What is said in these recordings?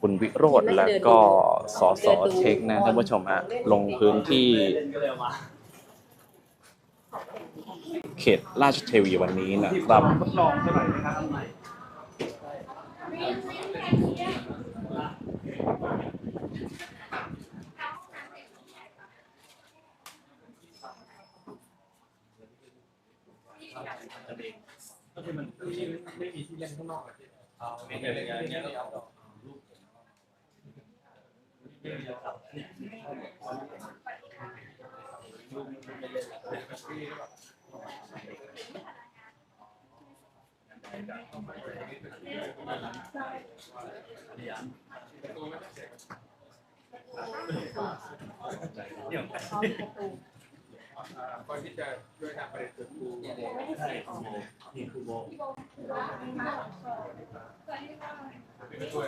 คุณวิโรธแล้วก็สสเช็คนะท่านผู้ชมฮะลงพื้นที่ เขตราชเทวีวันนี้นะครับทดลองสักหน่อยนะครับก็คือมันไม่มีที่เล่นข้างนอกเลยเอาไม่เกิดอะไรเงี้ยเราเอาลูก ก่อนที่จะด้วยทางประเด็นคือครูใช่ครูโบนี่ครูโบไม่ช่วย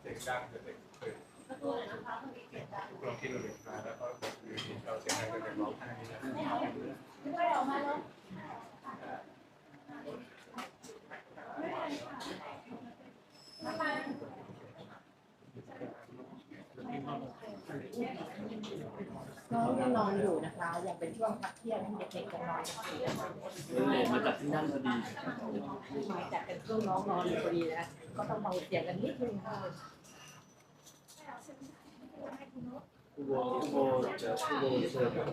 เสียงดังเด็กเกิดลองคิดดูดิแล้วก็เราเสียงดังเด็กร้องไห้นะน้องยังนอนอยู่นะคะ ยังเป็นช่วงพักเที่ยงที่เด็กๆจะนอนกันอนะคะเลนมาจากที่นั่นพอดีมาจากเป็นช่วงน้องนอนอยู่พอดีนะก็ต้องเบาเสียงกันนิดนึงค่ะ คูโบคูโบเจอคูโบเจอกับ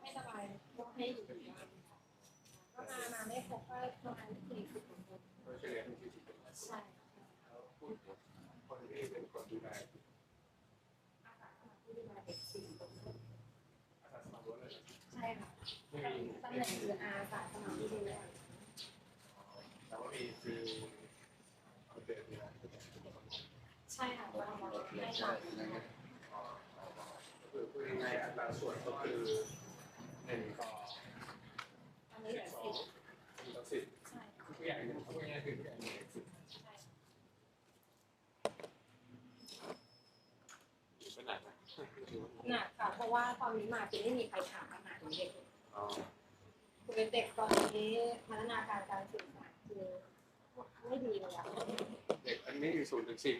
ไม่สบายยกให้อยู่ดีก็มา มาไม่ครบก็ประมาณสี่สิบคน โดยเฉลี่ยที่สิบ ใช่ คนที่เป็นคนดูแล ผู้ดูแลเด็กสี่คนอาสาสมัครล้วนเลยใช่ค่ะไม่มีตำแหน่งคืออาสาสมัครที่ดูแลแต่ว่ามีคือคนเดินเนี่ยใช่ค่ะเราไม่หลับก็คือพูดง่ายๆอัตราส่วนก็คือหนึ่งต่อ อันนี้เหลือสิบ หนึ่งต่อสิบ ใช่ ทุกอย่างพูดง่ายๆคือทุกอย่างมีสิบ ใช่ เป็นหนักนะ หนักค่ะ เพราะว่าตอนนี้มาคือไม่มีใครถามอาหารของเด็กเลยอ๋อคือเด็กตอนนี้พัฒนาการการสื่อสารคือไม่ดีเลยอะเด็กอันนี้คือศูนย์ถึงสิบ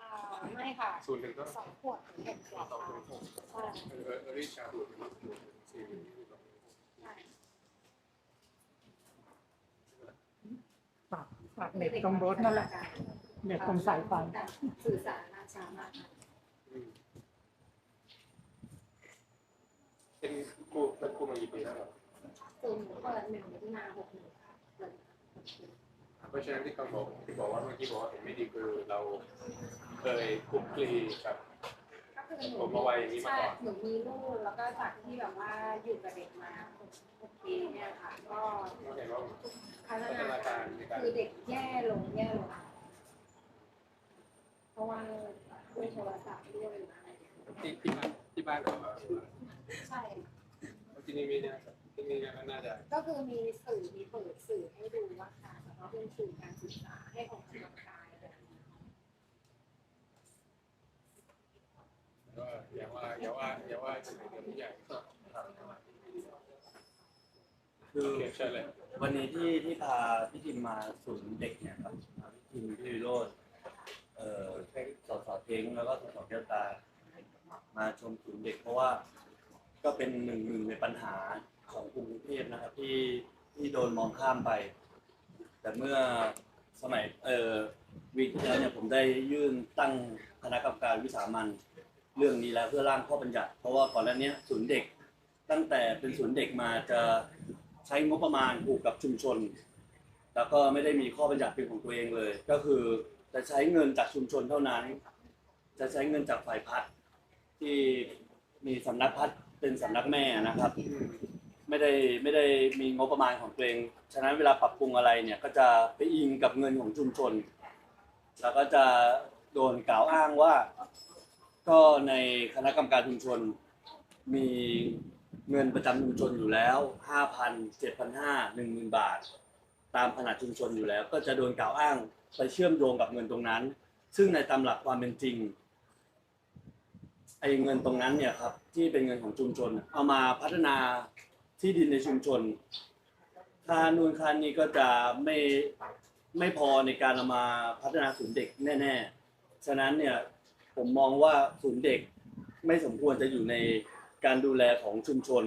อ่าไม่ค่ะศูนย์ถึงก็สองขวบถึงหกขวบสองถึค่ะงหกใช่เออเออริชาร์ดศูนย์ถึงศูนย์ถึงสี่ใช่ฝากฝากเน็ตตรงรถนั่นแหละเน็ตตรงสายไฟสื่อสารมาช้ามากค่ะ เป็นครูเป็นครูมากี่ปีแล้วศูนย์เปิดหนึ่งมิถุนาหกหนึ่งค่ะเปิดเพราะฉะนั้นที่เขาบอกที่บอกว่าเมื่อกี้บอกว่าเห็นไม่ดีคือเราเคยคลุกคลีกับ ก็คือหนูผมเอาไว้อย่างนี้มาใช่ก่อน หนูมีลูกแล้วก็จากที่แบบว่าอยู่กับเด็กมาหกปีเนี่ยค่ะ ก็เราเห็นว่าพัฒนาการคือเด็กแย่ลงแย่ลงเพราะว่าด้วยโทรศัพท์ด้วยอะไรอย่างเงี้ย ที่ที่บ้านที่บ้านเรา ใช่ ที่นี่มีเนี่ยที่นี่ก็น่าจะก็คือมีสื่อมีเปิดสื่อให้ดูว่าค่ะแล้วก็เป็นสื่อการศึกษาให้ออกกำลังกายอะไรอย่างเงี้ยก็อย่าว่าอย่าว่าอย่าว่าจะเป็นผู้ใหญ่คือโอเคใช่เลยวันนี้ที่ที่พาพี่ทิมมาศูนย์เด็กเนี่ยครับพาพี่ทิมพี่วิโรจน์เอ่อสอสอเท้งแล้วก็สอสแก้วตา มาชมศูนย์เด็กเพราะว่า ก็เป็นหนึ่งหนึ่งในปัญหาของกรุงเทพนะครับที่ที่โดนมองข้ามไป แต่เมื่อสมัยเอ่อวีคที่แล้วเนี่ยผมได้ยื่นตั้งคณะกรรมการวิสามันเรื่องนี้แล้วเพื่อร่างข้อบัญญัติ เพราะว่าก่อนหน้านี้ศูนย์เด็กตั้งแต่เป็นศูนย์เด็กมาจะใช้งบประมาณผูกกับชุมชน แล้วก็ไม่ได้มีข้อบัญญัติเป็นของตัวเองเลย ก็คือจะใช้เงินจากชุมชนเท่านั้น จะใช้เงินจากฝ่ายพัฒน์ที่มีสำนักพัฒน์ เป็นสำนักแม่นะครับ ไม่ได้ไม่ได้มีงบประมาณของตัวเอง ฉะนั้นเวลาปรับปรุงอะไรเนี่ยก็จะไปอิงกับเงินของชุมชน แล้วก็จะโดนกล่าวอ้างว่า ก็ในคณะกรรมการชุมชนมีเงินประจำชุมชนอยู่แล้ว 5,000 7,500 10,000 บาท ตามขนาดชุมชนอยู่แล้ว ก็จะโดนกล่าวอ้างไปเชื่อมโยงกับเงินตรงนั้น ซึ่งในตามหลักความเป็นจริง ไอ้เงินตรงนั้นเนี่ยครับที่เป็นเงินของชุมชน เอามาพัฒนาที่ดินในชุมชนค่านู่นค่านี้ก็จะไม่ไม่พอในการเอามาพัฒนาศูนย์เด็กแน่ๆ ฉะนั้นเนี่ยผมมองว่าศูนย์เด็กไม่สมควรจะอยู่ในการดูแลของชุมชน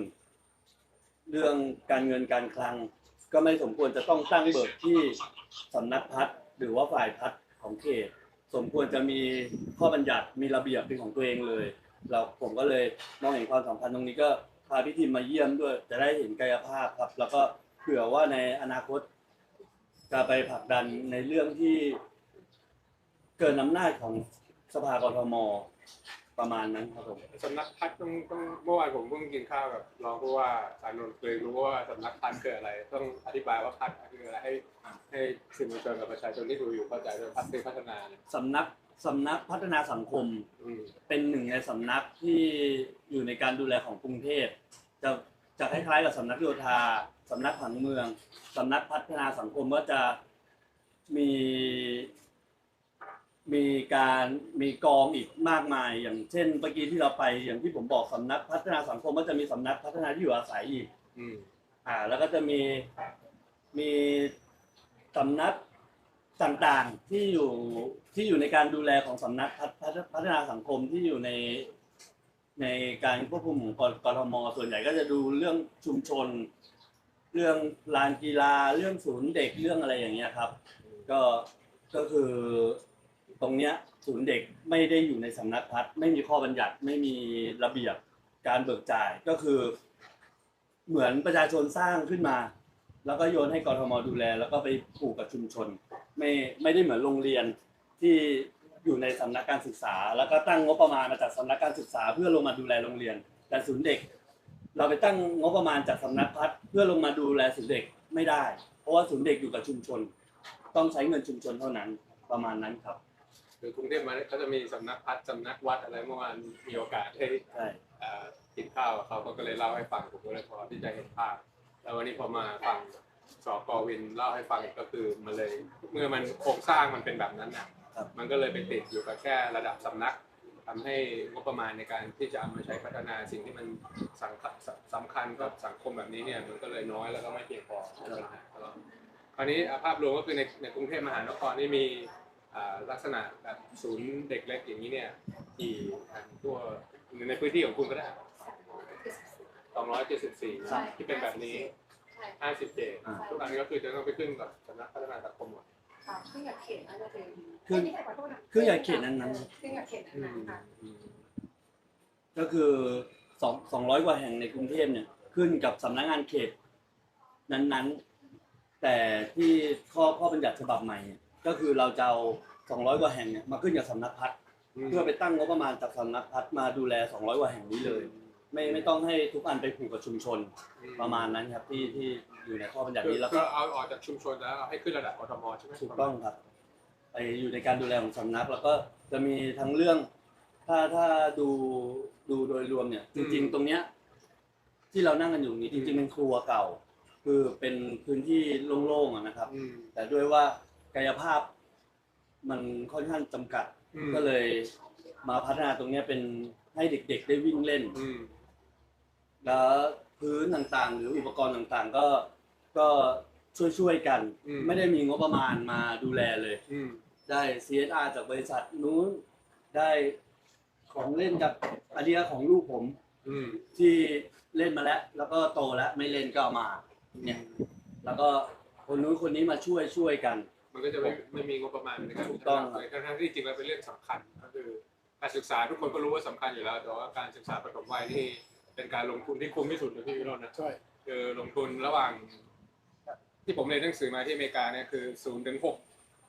เรื่องการเงินการคลัง ก็ไม่สมควรจะต้องตั้งเบิกที่สำนักพัฒน์หรือว่าฝ่ายพัฒน์ของเขต สมควรจะมีข้อบัญญัติมีระเบียบเป็นของตัวเองเลย เราผมก็เลยมองเห็นความสำคัญตรงนี้ก็พาพี่ทีมมาเยี่ยมด้วย จะได้เห็นกายภาพครับ แล้วก็เผื่อว่าในอนาคต จะไปผลักดันในเรื่องที่ เกินอำนาจของสภากทมประมาณนั้นครับผมสำนักพัฒน์ต้องต้องเมื่อวานผมเพิ่งกินข้าวกับรองผู้ว่าสารนนท์เคยรู้ว่าสำนักพัฒน์คืออะไร ต้องอธิบายว่าพัฒน์คืออะไรให้ให้สื่อมวลชนกับประชาชนที่ดูอยู่เข้าใจด้วยพัฒน์คือพัฒนาเนี่ยสำนัก สำนักพัฒนาสังคมอืมเป็นหนึ่งในสำนักที่อยู่ในการดูแลของกรุงเทพจะจะคล้ายๆกับสำนักโยธาสำนักผังเมืองสำนักพัฒนาสังคมก็จะมีมีการมีกองอีกมากมาย อย่างเช่นเมื่อกี้ที่เราไปอย่างที่ผมบอกสำนักพัฒนาสังคมก็จะมีสำนักพัฒนาที่อยู่อาศัยอีกอืมอ่า แล้วก็จะมีมีสำนัก ต่างๆที่อยู่ที่อยู่ในการดูแลของสำนักพัฒพัฒพัฒนาสังคมที่อยู่ในในการควบคุมของกกทมส่วนใหญ่ก็จะดูเรื่องชุมชน เรื่องลานกีฬาเรื่องศูนย์เด็กเรื่องอะไรอย่างเงี้ยครับ ก็ก็คือตรงเนี้ยศูนย์เด็กไม่ได้อยู่ในสำนักพัฒน์ไม่มีข้อบัญญัติไม่มีระเบียบการเบิกจ่ายก็คือ เหมือนประชาชนสร้างขึ้นมา แล้วก็โยนให้กรทมดูแล แล้วก็ไปผูกกับชุมชน ไม่ไม่ได้เหมือนโรงเรียนที่อยู่ในสำนักการศึกษา แล้วก็ตั้งงบประมาณมาจากสำนักการศึกษา เพื่อลงมาดูแลโรงเรียน แต่ศูนย์เด็ก เราไปตั้งงบประมาณจากสำนักพัฒน์เพื่อลงมาดูแลศูนย์เด็กไม่ได้ เพราะว่าศูนย์เด็กอยู่กับชุมชน ต้องใช้เงินชุมชนเท่านั้นประมาณนั้นครับคือกรุงเทพมาเขาจะมีสำนักพัฒน์สำนักวัดอะไรเมื่อวานมีโอกาสได้ใช่เอ่อกินข้าวกับเขาเขาก็เลยเล่าให้ฟังผมก็เลยพอที่จะเห็นภาพแล้ววันนี้พอมาฟัง สกวินเล่าให้ฟังก็คือมันเลย เมื่อมันโครงสร้างมันเป็นแบบนั้นนะครับมันก็เลยไปติดอยู่กับแค่ระดับสำนักทำให้งบประมาณในการที่จะเอามาใช้พัฒนาสิ่งที่มันสำคัญสำคัญกับสังคมแบบนี้เนี่ยมันก็เลยน้อยแล้วก็ไม่เพียงพอเป็นปัญหาตลอดคราวนี้อะภาพรวมก็คือในในกรุงเทพมหานครนี่มีอ่าลักษณะแบบศูนย์เด็กเล็กอย่างนี้เนี่ยกี่แห่งทั่วในพื้นที่ของคุณก็ได้274ใช่ที่เป็นแบบนี้ ใช่57อ่า ทุกอันนี้ก็คือจะต้องไปขึ้นกับสำนักพัฒนาสังคมหมดค่ะขึ้นกับเขตน่าจะเป็นขึ้นไม่ใช่ขอโทษนะขึ้นกับเขตนั้นขึ้นกับเขตนั้นๆค่ะก็คือสองสองร้อยกว่าแห่งในกรุงเทพเนี่ยขึ้นกับสำนักงานเขต นั้นๆ แต่ที่ข้อข้อบัญญัติฉบับใหม่เนี่ยก็คือเราจะเอาสองร้อยกว่าแห่งเนี่ยมาขึ้นกับสำนักพัฒน์เพื่อไปตั้งงบประมาณจากสำนักพัฒน์มาดูแลสองร้อยกว่าแห่งนี้เลย ไม่ไม่ต้องให้ทุกอันไปผูกกับชุมชนประมาณนั้นครับที่ที่อยู่ในข้อบัญญัติคือนี้แล้วก็ก็เอาออกจากชุมชนแล้วเอาให้ขึ้นระดับกทมใช่ไหมถูกต้องครับไปอยู่ในการดูแลของสำนัก แล้วก็จะมีทั้งเรื่องถ้าถ้าดูดูโดยรวมเนี่ย จริง ๆ ตรงเนี้ยที่เรานั่งกันอยู่นี้จริงๆเป็นครัวเก่า คือเป็นพื้นที่โล่งๆอะนะครับ อืม แต่ด้วยว่ากายภาพมันค่อนข้างจำกัด อืม ก็เลยมาพัฒนาตรงเนี้ยเป็นให้เด็กๆ ได้วิ่งเล่น อืม แล้วพื้นต่างๆ หรืออุปกรณ์ต่างๆ ก็ก็ช่วยๆกัน อืม ไม่ได้มีงบประมาณมาดูแลเลย อืม ได้ CSR จากบริษัทนู้นได้ของเล่นจากอันนี้ของลูกผมอืมที่เล่นมาแล้ว แล้วก็โตแล้วไม่เล่นก็เอามา เนี่ย แล้วก็คนนู้นคนนี้มาช่วยช่วยกัน มันก็จะไม่ไม่มีงบประมาณในการถูกต้องครับทั้งทั้งๆที่จริงแล้วเป็นเรื่องสำคัญก็คือการศึกษาทุกคนก็รู้ว่าสำคัญอยู่แล้วแต่ว่าการศึกษาประถมวัยนี่ เป็นการลงทุนที่คุ้มที่สุดเลยพี่วิโรจน์นะใช่คือลงทุนระหว่าง ที่ผมเรียนหนังสือมาที่อเมริกาเนี่ยคือศูนย์ถึงหก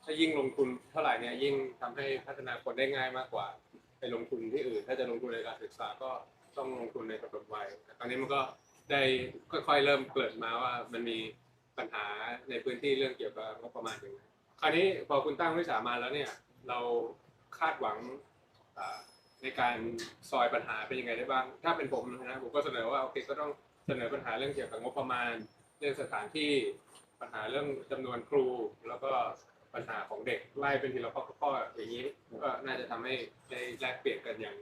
ถ้ายิ่งลงทุนเท่าไหร่เนี่ยยิ่งทำให้พัฒนาคนได้ง่ายมากกว่า ไปลงทุนที่อื่น ถ้าจะลงทุนในการศึกษาก็ต้องลงทุนในประถมวัยแต่ตอนนี้มันก็ได้ค่อยๆเริ่มเกิดมาว่ามันมีปัญหาในพื้นที่เรื่องเกี่ยวกับงบประมาณอย่างไรคราวนี้พอคุณตั้งวิสามาแล้วเนี่ย เราคาดหวังอ่า ในการซอยปัญหาเป็นยังไงได้บ้าง ถ้าเป็นผมนะผมก็เสนอว่าโอเคก็ต้องเสนอปัญหาเรื่องเกี่ยวกับงบประมาณเรื่องสถานที่ปัญหาเรื่องจำนวนครู แล้วก็ปัญหาของเด็กไล่เป็นทีละข้อข้อๆอย่างนี้ก็น่าจะทำให้ได้แลกเปลี่ยนกันอย่าง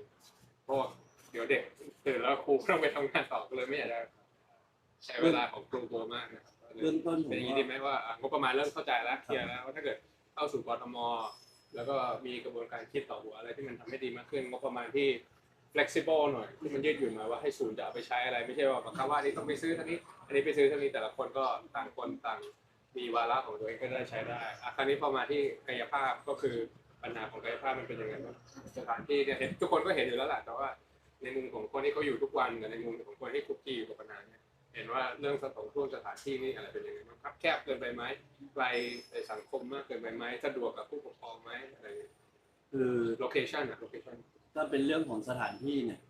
เพราะว่าเดี๋ยวเด็กตื่นแล้วครูต้องไปทำงานต่อก็เลยไม่อยากจะใช้เวลาของครูตัวมากนะครับเบื้องต้นผเป็นมอย่างนี้ว่าดีไหมว่าอะงบประมาณเริ่มเข้าใจแล้วเคลียร์แล้วว่าถ้าเกิดเข้าสู่กทม แล้วก็มีกระบวนการคิดต่อหัวอะไรที่มันทำให้ดีมากขึ้นงบประมาณที่ flexible หน่อยที่มันยืดหยุ่นหน่อยว่าให้ศูนย์จะเอาไปใช้อะไร ไม่ใช่ว่าบังคับว่านี้ต้องไปซื้อเท่านี้ อันนี้ไปซื้อเท่านี้แต่ละคนก็ต่างคนต่างมีวาระของตัวเองก็ได้ใช้ได้อะคราวนี้พอมาที่กายภาพก็คือปัญหาของกายภาพมันเป็นยังไงบ้างสถานที่เนี่ยเห็นทุกคนก็เห็นอยู่แล้วแหละแต่ว่าในมุมของคนที่เขาอยู่ทุกวันกับในมุมของคนที่คุกคีอยู่กับปัญหาเนี่ย เห็นว่าเรื่องสถานที่สถานที่นี่อะไรเป็นยังไงบ้างครับแคบเกินไปไหมไกลในสังคมมากเกินไปไหมสะดวกกับผู้ปกครองไหมอะไรอย่างเงี้ยคือโลเคชันอะโลเคชันถ้าเป็นเรื่องของสถานที่เนี่ย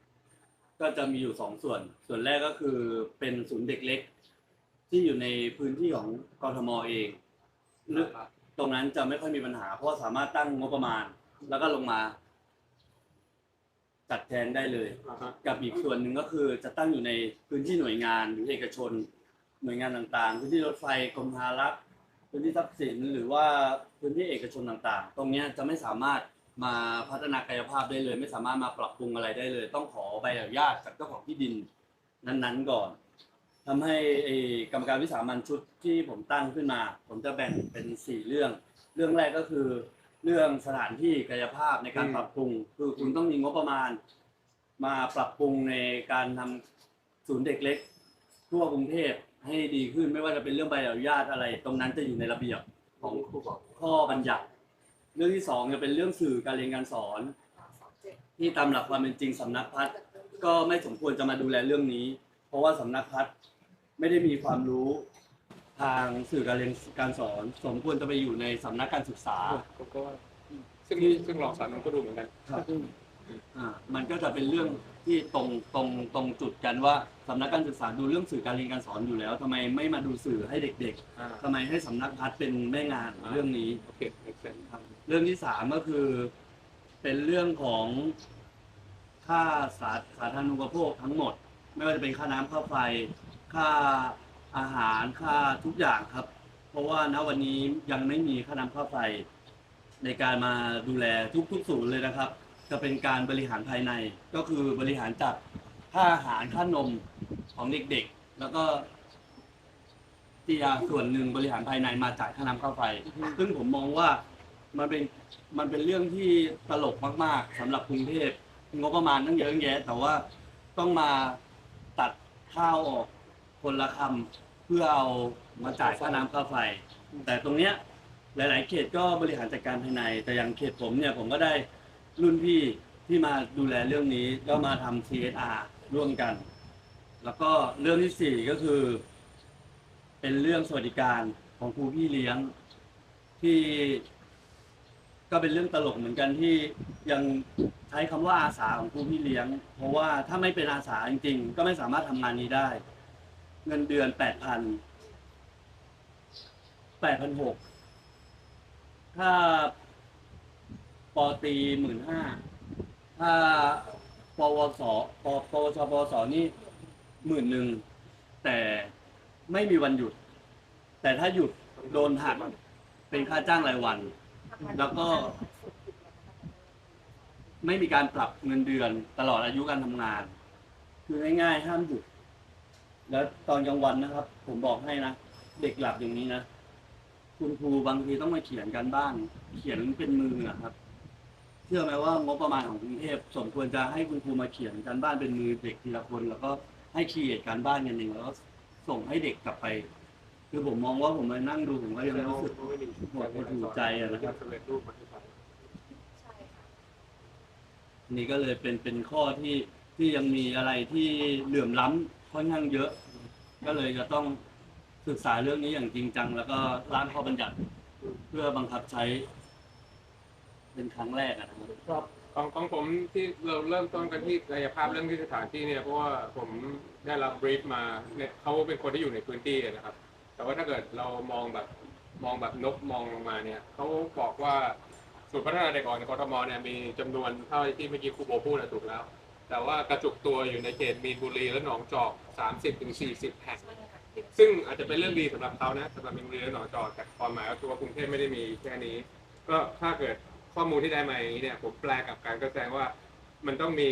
ก็จะมีอยู่สองส่วน ส่วนแรกก็คือเป็นศูนย์เด็กเล็ก ที่อยู่ในพื้นที่ของกทมเองเรื่องตรงนั้นจะไม่ค่อยมีปัญหา เพราะว่าสามารถตั้งงบประมาณ แล้วก็ลงมา จัดแทนได้เลย อ่าฮะกับอีกส่วนหนึ่งก็คือจะตั้งอยู่ในพื้นที่หน่วยงานหรือเอกชน หน่วยงานต่างๆ พื้นที่รถไฟกรมธนารักษ์พื้นที่ทรัพย์สินหรือว่าพื้นที่เอกชนต่างๆ ตรงเนี้ยจะไม่สามารถมาพัฒนากายภาพได้เลย ไม่สามารถมาปรับปรุงอะไรได้เลย ต้องขอใบอนุญาตจากเจ้าของที่ดินนั้นๆก่อนทำให้ไอ้กรรมการวิสามันชุดที่ผมตั้งขึ้นมา ผมจะแบ่งเป็นสี่เรื่อง เรื่องแรกก็คือ เรื่องสถานที่กายภาพในการปรับปรุง คือคุณต้องมีงบประมาณ มาปรับปรุงในการทำศูนย์เด็กเล็ก ทั่วกรุงเทพให้ดีขึ้นไม่ว่าจะเป็นเรื่องใบอนุญาตอะไร ตรงนั้นจะอยู่ในระเบียบของข้อบัญญัติ เรื่องที่สองจะเป็นเรื่องสื่อการเรียนการสอน ที่ตามหลักความเป็นจริงสำนักพัฒน์ก็ไม่สมควรจะมาดูแลเรื่องนี้ เพราะว่าสำนักพัฒน์ไม่ได้มีความรู้ ทางสื่อการเรียนการสอน สมควรจะไปอยู่ในสำนักการศึกษา ผมก็ว่าซึ่งซึ่งรองสารมันก็ดูเหมือนกัน อ่ามันก็จะเป็นเรื่องที่ตรงตรงตรงจุดกันว่าสำนักการศึกษาดูเรื่องสื่อการเรียนการสอนอยู่แล้วทำไมไม่มาดูสื่อให้เด็กอ่า ๆทำไมให้สำนักพัฒน์เป็นแม่งานเรื่องนี้ โอเคเอกเซนครับเรื่องที่สามก็คือ เป็นเรื่องของค่าสาสาธารณูปโภคทั้งหมด ไม่ว่าจะเป็นค่าน้ำค่าไฟ ค่า อาหารค่าทุกอย่างครับ เพราะว่าณวันนี้ยังไม่มีค่าน้ำค่าไฟในการมาดูแลทุกๆศูนย์เลยนะครับ จะเป็นการบริหารภายในก็คือบริหารจากค่าอาหารค่านมของเด็กๆ แล้วก็ที่ยส่วนหนึ่งบริหารภายในมาจ่ายค่าน้ำค่าไฟ ซึ่งผมมองว่ามันเป็นมันเป็นเรื่องที่ตลกมากๆสำหรับกรุงเทพงบประมาณตั้งเยอะแยะ แต่ว่าต้องมาตัดข้าวออก คนละคำเพื่อเอามาจ่ายค่าน้ำค่าไฟ แต่ตรงเนี้ยหลาย ๆ เขตก็บริหารจัดการภายใน แต่อย่างเขตผมเนี่ยผมก็ได้รุ่นพี่ที่มาดูแลเรื่องนี้ก็มาทำ CSR ร่วมกัน แล้วก็เรื่องที่สี่ก็คือ เป็นเรื่องสวัสดิการของครูพี่เลี้ยงที่ก็เป็นเรื่องตลกเหมือนกันที่ยังใช้คำว่าอาสาของครูพี่เลี้ยง เพราะว่าถ้าไม่เป็นอาสาจริง ๆ ก็ไม่สามารถทำงานนี้ได้ เงินเดือนแปดพันแปดพันหกถ้าปอตีหมื่นห้าถ้าปวสปปวชปวสนี่หมื่นหนึ่งแต่ไม่มีวันหยุด แต่ถ้าหยุดโดนหักเป็นค่าจ้างรายวัน แล้วก็ ไม่มีการปรับเงินเดือนตลอดอายุการทำงาน คือง่ายๆห้ามหยุด แล้วตอนกลางวันนะครับ ผมบอกให้นะ เด็กหลับอย่างนี้นะ คุณครูบางทีต้องมาเขียนกันบ้าน เขียนเป็นมืออะครับ เชื่อไหมว่างบประมาณของกรุงเทพสมควรจะให้คุณครูมาเขียนการบ้านเป็นมือเด็กทีละคน แล้วก็ให้คีเอทการบ้านกันเองแล้วก็ส่งให้เด็กกลับไป คือผมมองว่าผมมานั่งดูผมก็ยังรู้สึกหมดหดหูใจอะนะครับสำเร็จรูปมาให้ฟังใช่ค่ะนี่ก็เลยเป็นเป็นข้อที่ที่ยังมีอะไรที่เหลื่อมล้ำค่อนข้างเยอะ ก็เลยจะต้องศึกษาเรื่องนี้อย่างจริงจัง แล้วก็ร่างข้อบัญญัติเพื่อบังคับใช้ เป็นครั้งแรกอะนะครับ ครับของของผมที่เราเริ่มต้นกันที่กายภาพเรื่องที่สถานที่เนี่ยเพราะว่าผมได้รับบรีฟมาเนี่ยเขาเป็นคนที่อยู่ในพื้นที่นะครับ แต่ว่าถ้าเกิดเรามองแบบมองแบบนกมองลงมาเนี่ยเขาบอกว่าศูนย์พัฒนาเด็กอ่อนในกรทมเนี่ยมีจำนวนเท่าที่เมื่อกี้ครูโบพูดนะถูกแล้ว แต่ว่ากระจุกตัวอยู่ในเขตมีนบุรีและหนองจอก 30-40 แห่ง ซึ่งอาจจะเป็นเรื่องดีสำหรับเขานะสำหรับโรงเรียนหนองจอก แต่ความหมายก็คือว่ากรุงเทพไม่ได้มีแค่นี้ ก็ถ้าเกิดข้อมูลที่ได้มาอย่างนี้เนี่ยผมแปลกับการก็แสดงว่ามันต้องมี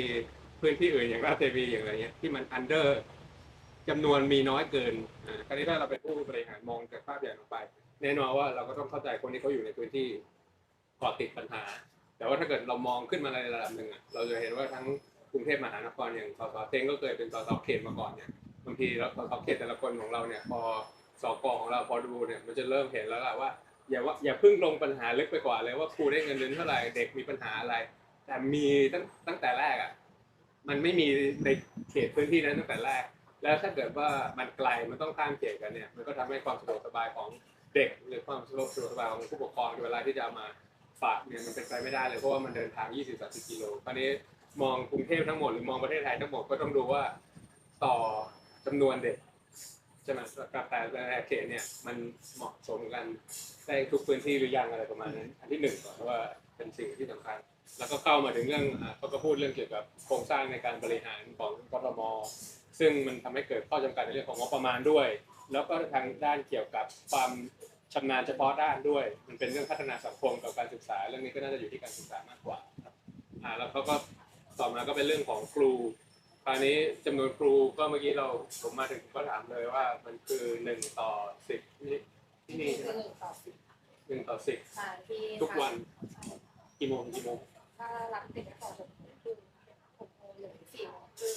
พื้นที่อื่นอย่างราชเทวีอย่างไรเงี้ยที่มัน under จำนวนมีน้อยเกินอ่าคราวนี้ถ้าเราเป็นผู้บริหารมองจากภาพใหญ่ออกไป แน่นอนว่าเราก็ต้องเข้าใจคนที่เขาอยู่ในพื้นที่ก่อติดปัญหา แต่ว่าถ้าเกิดเรามองขึ้นมาในระดับหนึ่งอะเราจะเห็นว่าทั้ง กรุงเทพมหานครอย่างสสเต็งก็เคยเป็นสสเขตมาก่อนเนี่ยบางทีเราสสเขตแต่ละคนของเราเนี่ยพอสกของเราพอดูเนี่ยมันจะเริ่มเห็นแล้วแหละว่าอย่าว่าอย่าเพิ่งลงปัญหาลึกไปกว่าเลยว่าครูได้เงินเดือนเท่าไหร่เด็กมีปัญหาอะไร แต่มีตั้งตั้งแต่แรกอะมันไม่มีในเขตพื้นที่นั้นตั้งแต่แรก แล้วถ้าเกิดว่ามันไกลมันต้องข้ามเขตกันเนี่ยมันก็ทำให้ความสะดวกสบายของเด็กหรือความสะดวกสบายของผู้ปกครองเวลาที่จะเอามาฝากเนี่ยมันเป็นไปไม่ได้เลยเพราะว่ามันเดินทาง 20-30กิโลคราวนี้ มองกรุงเทพทั้งหมดหรือมองประเทศไทยทั้งหมดก็ต้องดูว่าต่อจำนวนเด็กใช่ไหมกับแต่ละเขตเนี่ยมันเหมาะสมกันได้ทุกพื้นที่หรือยังอะไรประมาณนั้นอันที่หนึ่งก่อนว่าเป็นสิ่งที่สำคัญ แล้วก็เข้ามาถึงเรื่องอ่าเขาก็พูดเรื่องเกี่ยวกับโครงสร้างในการบริหารของกทมซึ่งมันทำให้เกิดข้อจำกัดในเรื่องของงบประมาณด้วย แล้วก็ทางด้านเกี่ยวกับความชำนาญเฉพาะด้านด้วย มันเป็นเรื่องพัฒนาสังคมกับการศึกษา เรื่องนี้ก็น่าจะอยู่ที่การศึกษามากกว่าอ่าแล้วเขาก็ ต่อมาก็เป็นเรื่องของครู คราวนี้จำนวนครูก็เมื่อกี้เราผมมาถึงก็ถามเลยว่ามันคือหนึ่งต่อสิบนี่ที่นี่ใช่ไหมหนึ่งต่อสิบหนึ่งต่อสิบใช่ที่ทุกวันกี่โมงกี่โมงถ้ารับเด็กต่อหกโมงครึ่งหกโมงหรือสี่โมงครึ่ง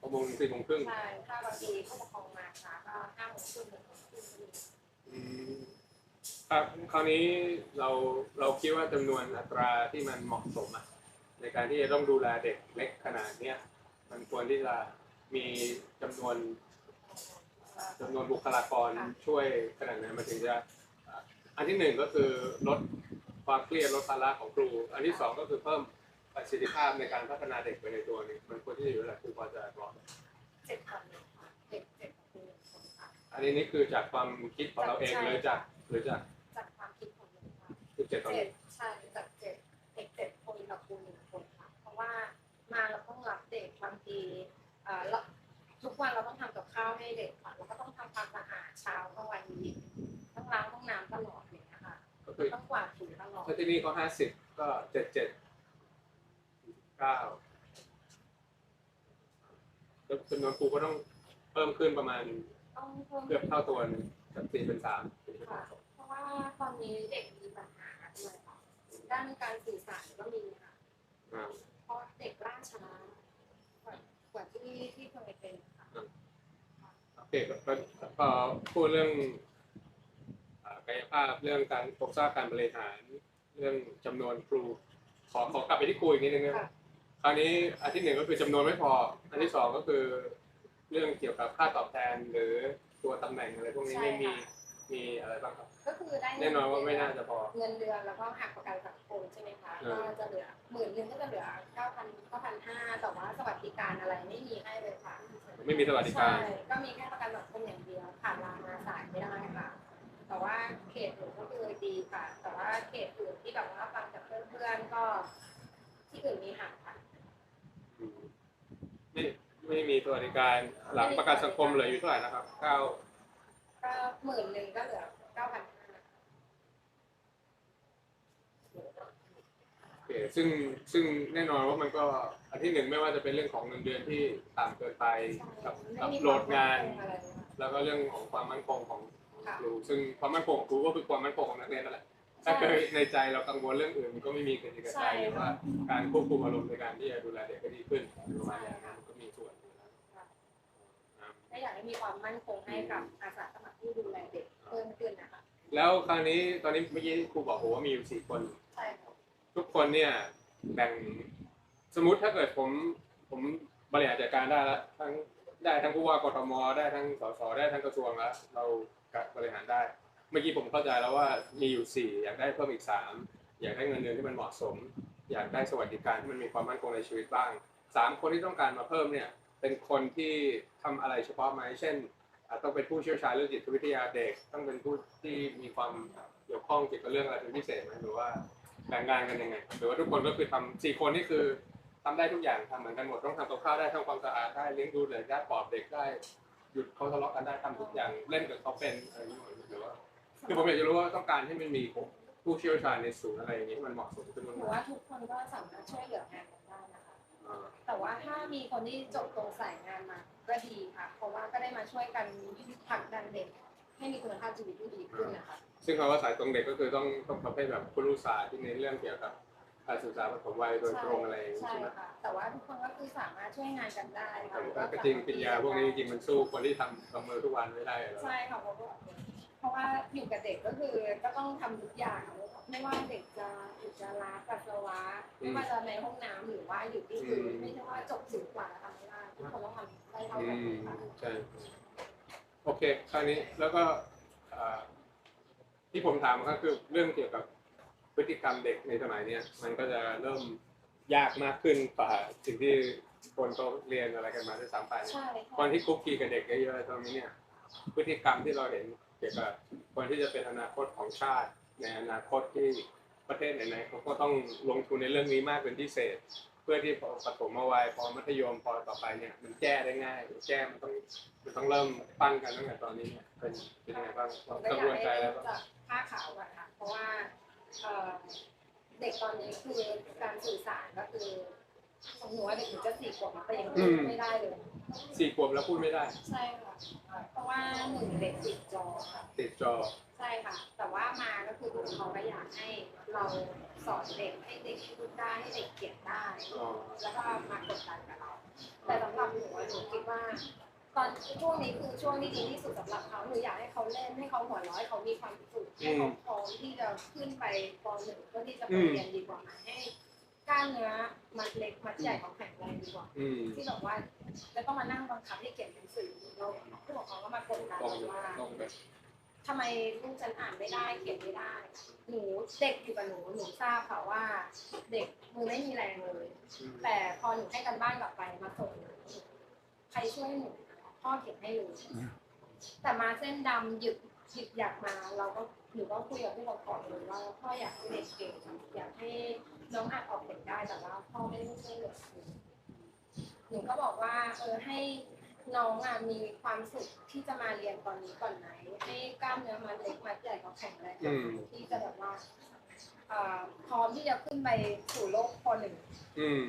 หกโมงถึงสี่โมงครึ่งใช่ถ้าบางทีผู้ปกครองมาช้าก็ห้าโมงครึ่งหรือหกโมงครึ่งอืมครับคราวนี้เราเราคิดว่าจำนวนอัตราที่มันเหมาะสมอะ ในการที่จะต้องดูแลเด็กเล็กขนาดเนี้ยมันควรที่จะมีจำนวนจำนวนบุคลากรช่วยขนาดไหนมันถึงจะอะอันที่หนึ่งก็คือลดความเครียดลดภาระของครู อันที่สองก็คือเพิ่มประสิทธิภาพในการพัฒนาเด็กไปในตัวนี้มันควรที่จะอยู่ระดับครูพอจะบอกเจ็ดคนค่ะเด็กเจ็ดคนคนค่ะอันนี้นี่คือจากความคิดของเราเองหรือจากหรือจากจากความคิดของหนูค่ะคือเจ็ดต่อหเจ็นึ่ดงใช่จากเจ็ดเด็กเจ็ดคนกับครูหนึ่ง ว่ามาเราต้องรับเด็กบางทีอ่าทุกวันเราต้องทำกับข้าวให้เด็กค่ะเราก็ต้องทำความสะอาดเช้ากลางวันเย็นต้องล้างห้องน้ำตลอดอย่างเลยนะคะก็คือต้องกวาดถูตลอดถ้าที่นี่เขาห้าสิบก็เจ็ดเจ็ดเก้าแล้วจำนวนครูก็ต้องเพิ่มขึ้นประมาณเกือบเท่าตัวนจากสี่เป็นสามค่ะเพราะว่าตอนนี้เด็กมีปัญหาด้วยค่ะด้านการสื่อสารก็มีค่ะ ราะเด็กล่าช้ากว่ากว่าที่ที่เคยเป็นค่ะโอเคก็ก็พอพูดเรื่องอ่ากายภาพเรื่องการโครงสร้างการบริหาร เรื่องจำนวนครู ขอขอกลับไปที่ครูอีกนิดนึงนะค่ะคราวนี้อันที่หนึ่งก็คือจำนวนไม่พอ อันที่สองก็คือเรื่องเกี่ยวกับค่าตอบแทนหรือตัวตำแหน่งอะไรพวกนี้ไม่มีมีอะไรบ้างครับ ก็คือได้แน่นอนว่าไม่น่าจะพอ เงินเดือนแล้วก็หักประกันสังคมใช่ไหมคะเออก็จะเหลือหมื่นหนึ่งก็จะเหลือเก้าพันเก้าพันห้าแต่ว่าสวัสดิการอะไรไม่มีให้เลยค่ะไม่มีสวัสดิการใช่ก็มีแค่ประกันสังคมอย่างเดียวผ่านลามาสายไม่ได้ค่ะแต่ว่าเขตหนูก็คือดีค่ะ แต่ว่าเขตอื่นที่แบบว่าฟังจากเพื่อนๆก็ ที่อื่นมีหักค่ะไม่ไม่มีสวัสดิการหลังประกันสังคมเหลืออยู่เท่าไหร่นะครับเก้าก็หมื่นหนึ่งก็เหลือ เก้าพันห้าโอเคซึ่งซึ่งแน่นอนว่ามันก็อันที่หนึ่งไม่ว่าจะเป็นเรื่องของเงินเดือนที่ต่ำเกินไปกับกับโหลดงานอะไรเลยค่ะแล้วก็เรื่องของความมั่นคงของค่ะครู ซึ่งความมั่นคงของครูก็คือความมั่นคงของนักเรียนนั่นแหละ ถ้าเกิดในใจเรากังวลเรื่องอื่นมันก็ไม่มีกติกาใจหรือว่าการควบคุมอารมณ์ในการที่จะดูแลเด็กก็ดีขึ้นประมาณอย่างนั้นมันก็มีส่วนอยู่แล้วอ่าถ้าอยากให้มีความมั่นคงให้กับอาสาสมัครที่ดูแลเด็ก เพิ่มขึ้นนะคะแล้วคราวนี้ตอนนี้เมื่อกี้ครูบอกโหว่ามีอยู่สี่คน ใช่ค่ะทุกคนเนี่ยแบ่งสมมติถ้าเกิดผมผมบริหารจัดการได้แล้วทั้งได้ทั้งผู้ว่ากทมได้ทั้งสสได้ทั้งกระทรวงแล้วเราบริหารได้ เมื่อกี้ผมเข้าใจแล้วว่ามีอยู่สี่อยากได้เพิ่มอีกสามอยากได้เงินเดือนที่มันเหมาะสม อยากได้สวัสดิการที่มันมีความมั่นคงในชีวิตบ้างสามคนที่ต้องการมาเพิ่มเนี่ยเป็นคนที่ทำอะไรเฉพาะไหมเช่นอะ ต้องเป็นผู้เชี่ยวชาญเรื่องจิตวิทยาเด็ก ต้องเป็นผู้ที่มีความเกี่ยวข้องเกี่ยวกับเรื่องอะไรเป็นพิเศษไหมหรือว่าแบ่งงานกันยังไงหรือว่าทุกคนก็คือทำสี่คนนี่คือทำได้ทุกอย่างทำเหมือนกันหมดต้องทำกับข้าวได้ทำความสะอาดได้เลี้ยงดูเด็กได้ปลอบเด็กได้หยุดเขาทะเลาะกันได้ทำทุกอย่างเล่นกับเขาเป็นอะไรอย่างเงี้ยหรือว่าคือผมอยากจะรู้ว่าต้องการให้มันมีผู้เชี่ยวชาญในศูนย์อะไรอย่างนี้มันเหมาะสมขึ้นหบ้างนูไหมว่าทุกคนก็สามารถช่วยเหลืองานกันได้นะคะแต่ว่าถ้ามีคนที่จบตรงสายงานมา ก็ดีค่ะ เพราะว่าก็ได้มาช่วยกันผลักดันเด็กให้มีคุณภาพชีวิตที่ดีขึ้นนะคะ ซึ่งคำว่าสายตรงเด็กก็คือต้องต้องประเภทแบบคุณรู้ศาสตร์ที่เน้นเรื่องเกี่ยวกับการศึกษาปฐมวัยโดยตรงอะไรอย่างนี้ใช่ใช่ไหมค่ะ แต่ว่าทุกคนก็คือสามารถช่วยงานกันได้ค่ะแต่ก็จริงปัญญาพวกนี้จริงๆมันสู้คนที่ทำกับมือทุกวันไม่ได้หรอกใช่ค่ะเพราะว่าเพราะว่าอยู่กับเด็กก็คือก็ต้องทำทุกอย่าง ไม่ว่าเด็กจะอุจจาระปัสสาวะไม่ว่าจะในห้องน้ำหรือว่าอยู่ที่พื้นไม่ใช่ว่าจบสูงกว่าแล้วทำไม่ได้ทุกคนต้องทำได้เท่าอืกันมค่ะใช่โอเคคราวนี้แล้วก็เอ่อที่ผมถามก็คือเรื่องเกี่ยวกับพฤติกรรมเด็กในสมัยเนี้ยมันก็จะเริ่มยากมากขึ้นกว่าสิ่งที่คนเขาเรียนอะไรกันมาด้วยซ้ำไปใช่คนที่คุกคีกับเด็กเยอะๆตอนนี้เนี่ยพฤติกรรมที่เราเห็นเกี่ยวกับคนที่จะเป็นอนาคตของชาติ ในอนาคตที่ประเทศไหนๆเขาก็ต้องลงทุนในเรื่องนี้มากเป็นพิเศษ เพื่อที่พอปฐมวัยพอมัธยมพอต่อไปเนี่ยมันแก้ได้ง่ายแก้มันต้องมันต้องเริ่มปั้นกันตั้งแต่ตอนนี้เนี่ยเป็นเป็นยังไงบ้างกระบวนให้การแล้เริ่วจากผ้าขาวก่อนค่ะเพราะว่าเด็กตอนนี้คือการสื่อสารก็คือ ของหนูว่าเด็กถึงจะสี่ขวบมันก็ยังพูดไม่ได้เลย สี่ขวบแล้วพูดไม่ได้ ใช่ค่ะ เพราะว่าหนึ่งเด็กติดจอค่ะ ติดจอ ใช่ค่ะ แต่ว่ามาก็คือผู้ปกครองก็อยากให้เราสอนเด็กให้เด็กพูดได้ให้เด็กเขียนได้อ๋อแล้วก็มากดดันกับเรา แต่สำหรับหนูอะหนูคิดว่า ตอนช่วงนี้คือช่วงที่ดีที่สุดสำหรับเขาหนูอยากให้เขาเล่นให้เขาหัวเราะให้เขามีความสุขให้เขาพร้อมที่จะขึ้นไปปหนึ่งเพื่อที่จะไปเรียนดีกว่าให้ กล้ามเนื้อมัดเล็กมัดใหญ่เขาแข็งแรงดีกว่าอืมที่แบบว่าจะต้องมานั่งบังคับให้เขียนหนังสือเราผู้ปกครองก็มากดดันตรงเราว่าตรงไปทำไมลูกฉันอ่านไม่ได้เขียนไม่ได้ หนูเด็กอยู่กับหนูหนูทราบค่ะว่า เด็กมือไม่มีแรงเลย อืมแต่พอหนูให้กันบ้านกลับไปมาส่งหนูใครช่วยหนูพ่อเขียนให้หนูแต่มาเส้นดำหยุดหยุดอยากมา เราก็หนูก็คุยกับพี่ปกครองเลยว่าพ่ออยากให้เด็กเก่งอยากให้ น้องอ่านออกเขียนได้แต่ว่าพ่อไม่ได้ช่วยเหลือหนูหนูก็บอกว่าเออให้น้องอะมีความสุขที่จะมาเรียนตอนนี้ก่อนไหนให้กล้ามเนื้อมันเล็กมัดใหญ่เขาแข็งแรงก่อนที่จะแบบว่าอ่าพร้อมที่จะขึ้นไปสู่โลกปหนึ่งอืม